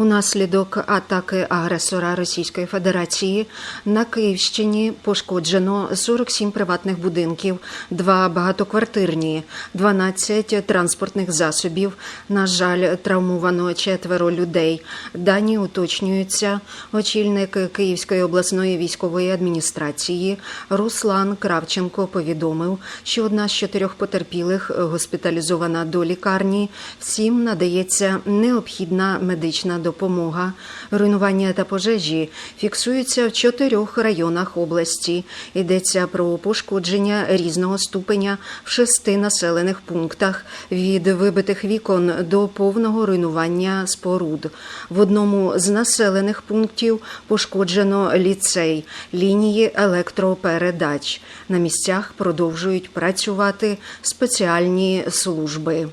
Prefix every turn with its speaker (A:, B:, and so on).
A: Унаслідок атаки агресора Російської Федерації на Київщині пошкоджено 47 приватних будинків, два багатоквартирні, 12 транспортних засобів. На жаль, травмовано четверо людей. Дані уточнюються. Очільник Київської обласної військової адміністрації Руслан Кравченко повідомив, що одна з чотирьох потерпілих госпіталізована до лікарні. Всім надається необхідна медична допомога. Руйнування та пожежі фіксуються в чотирьох районах області. Йдеться про пошкодження різного ступеня в шести населених пунктах від вибитих вікон до повного руйнування споруд. В одному з населених пунктів пошкоджено ліцей, лінії електропередач. На місцях продовжують працювати спеціальні служби.